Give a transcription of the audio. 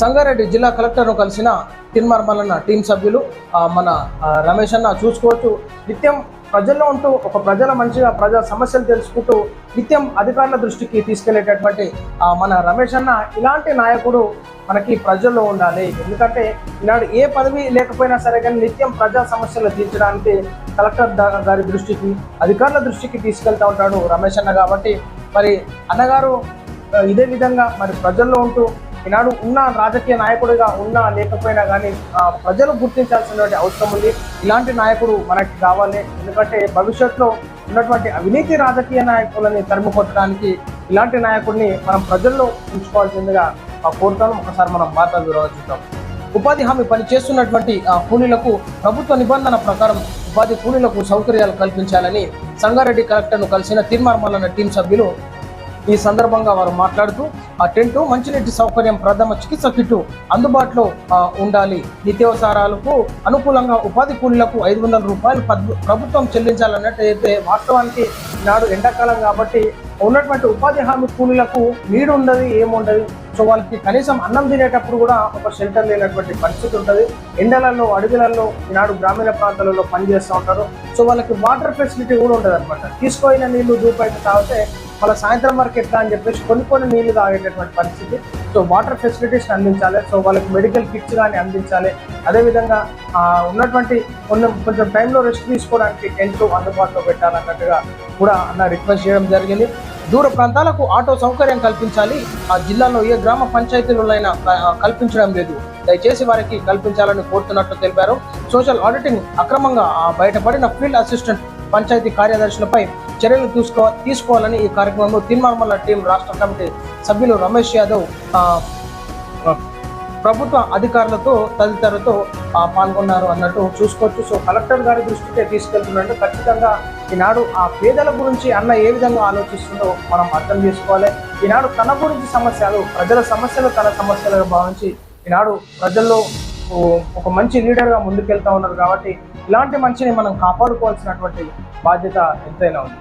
సంగారెడ్డి జిల్లా కలెక్టర్ను కలిసిన తిన్మర్మలన్న టీం సభ్యులు మన రమేష్ అన్న చూసుకోవచ్చు. నిత్యం ప్రజల్లో ఉంటూ ఒక ప్రజల మంచిగా ప్రజా సమస్యలు తెలుసుకుంటూ నిత్యం అధికారుల దృష్టికి తీసుకెళ్ళేటటువంటి మన రమేష్ అన్న ఇలాంటి నాయకుడు మనకి ప్రజల్లో ఉండాలి. ఎందుకంటే ఈనాడు ఏ పదవి లేకపోయినా సరే కానీ నిత్యం ప్రజా సమస్యలు తీర్చడానికి కలెక్టర్ గారి దృష్టికి అధికారుల దృష్టికి తీసుకెళ్తూ ఉంటాడు రమేష్ అన్న కాబట్టి మరి అన్నగారు ఇదే విధంగా మరి ప్రజల్లో ఉంటూ ఈనాడు ఉన్న రాజకీయ నాయకుడిగా ఉన్నా లేకపోయినా కానీ ప్రజలు గుర్తించాల్సినటువంటి అవసరం ఉంది. ఇలాంటి నాయకుడు మనకి కావాలి. ఎందుకంటే భవిష్యత్తులో ఉన్నటువంటి అవినీతి రాజకీయ నాయకులని తరిమికొట్టడానికి ఇలాంటి నాయకుడిని మనం ప్రజల్లో ఉంచుకోవాల్సిందిగా ఆ, కోరుతాను. ఒకసారి మనం వార్తా వివరాలు చూద్దాం. ఉపాధి హామీ పని చేస్తున్నటువంటి ఆ, కూలీలకు ప్రభుత్వ నిబంధన ప్రకారం ఉపాధి కూలీలకు సౌకర్యాలు కల్పించాలని సంగారెడ్డి కలెక్టర్ను కలిసిన తీర్మార్మలన్న టీం సభ్యులు ఈ సందర్భంగా వారు మాట్లాడుతూ ఆ టెంట్ మంచినీటి సౌకర్యం ప్రథమ చికిత్స కిట్టు అందుబాటులో ఉండాలి. నిత్యావసరాలకు అనుకూలంగా ఉపాధి కూలీలకు ఐదు వందల రూపాయలు ప్రభుత్వం చెల్లించాలన్నట్టయితే వాస్తవానికి నాడు ఎండాకాలం కాబట్టి ఉన్నటువంటి ఉపాధి హామీ కూలీలకు నీడు ఉండదు ఏముండదు. సో వాళ్ళకి కనీసం అన్నం తినేటప్పుడు కూడా ఒక షెల్టర్ లేనటువంటి పరిస్థితి ఉంటుంది. ఎండలలో అడవులలో ఈనాడు గ్రామీణ ప్రాంతాలలో పనిచేస్తూ ఉంటారు. సో వాళ్ళకి వాటర్ ఫెసిలిటీ కూడా ఉంటుంది అనమాట తీసుకుపోయిన నీళ్ళు దూపైతే తాగితే వాళ్ళ సాయంత్రం వరకు ఎట్లా అని చెప్పేసి కొన్ని కొన్ని నీళ్ళు తాగేటటువంటి పరిస్థితి. సో వాటర్ ఫెసిలిటీస్ అందించాలి. సో వాళ్ళకి మెడికల్ కిట్స్ కానీ అందించాలి. అదేవిధంగా ఉన్నటువంటి కొన్ని కొంచెం టైంలో రెస్ట్ తీసుకోవడానికి టెంట్ అందుబాటులో పెట్టాలన్నట్టుగా కూడా అన్న రిక్వెస్ట్ చేయడం జరిగింది. దూర ప్రాంతాలకు ఆటో సౌకర్యం కల్పించాలి. ఆ జిల్లాలో ఏ గ్రామ పంచాయతీలైనా కల్పించడం లేదు. దయచేసి వారికి కల్పించాలని కోరుతున్నట్లు తెలిపారు. సోషల్ ఆడిటింగ్ అక్రమంగా బయటపడిన ఫీల్డ్ అసిస్టెంట్ పంచాయతీ కార్యదర్శులపై చర్యలు తీసుకో తీసుకోవాలని ఈ కార్యక్రమంలో తిన్మార్మల టీం రాష్ట్ర కమిటీ సభ్యులు రమేష్ యాదవ్ ప్రభుత్వ అధికారులతో తదితరులతో పాల్గొన్నారు అన్నట్టు చూసుకోవచ్చు. సో కలెక్టర్ గారి దృష్టికే తీసుకెళ్తున్నట్టు ఖచ్చితంగా ఈనాడు ఆ పేదల గురించి అన్న ఏ విధంగా ఆలోచిస్తుందో మనం అర్థం చేసుకోవాలి. ఈనాడు తన గురించి సమస్యలు ప్రజల సమస్యలు తన సమస్యలుగా భావించి ఈనాడు ప్రజల్లో ఒక మంచి లీడర్గా ముందుకెళ్తా ఉన్నారు కాబట్టి ఇలాంటి మంచిని మనం కాపాడుకోవాల్సినటువంటి బాధ్యత ఎంతైనా ఉంది.